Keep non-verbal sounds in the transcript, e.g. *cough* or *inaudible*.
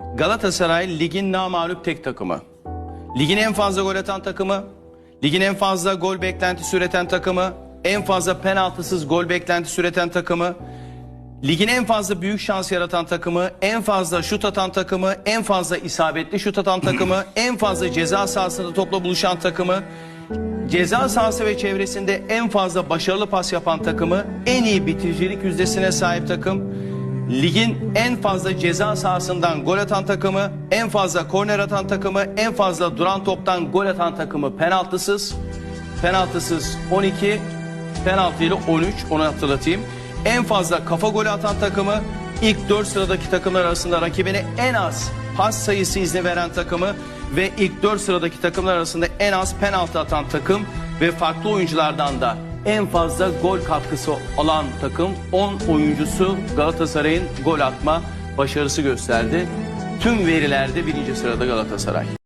Galatasaray ligin namağlup tek takımı. Ligin en fazla gol atan takımı, ligin en fazla gol beklentisi üreten takımı, en fazla penaltısız gol beklentisi üreten takımı, ligin en fazla büyük şans yaratan takımı, en fazla şut atan takımı, en fazla isabetli şut atan takımı, *clears throat* en fazla ceza sahasında topla buluşan takımı, ceza sahası ve çevresinde en fazla başarılı pas yapan takımı, en iyi bitiricilik yüzdesine sahip takım, ligin en fazla ceza sahasından gol atan takımı, en fazla korner atan takımı, en fazla duran toptan gol atan takımı penaltısız, penaltısız 12, penaltı ile 13 onu hatırlatayım. En fazla kafa golü atan takımı, ilk 4 sıradaki takımlar arasında rakibine en az pas sayısı izni veren takımı ve ilk 4 sıradaki takımlar arasında en az penaltı atan takım ve farklı oyunculardan da en fazla gol katkısı alan takım 10 oyuncusu Galatasaray'ın gol atma başarısı gösterdi. Tüm verilerde birinci sırada Galatasaray.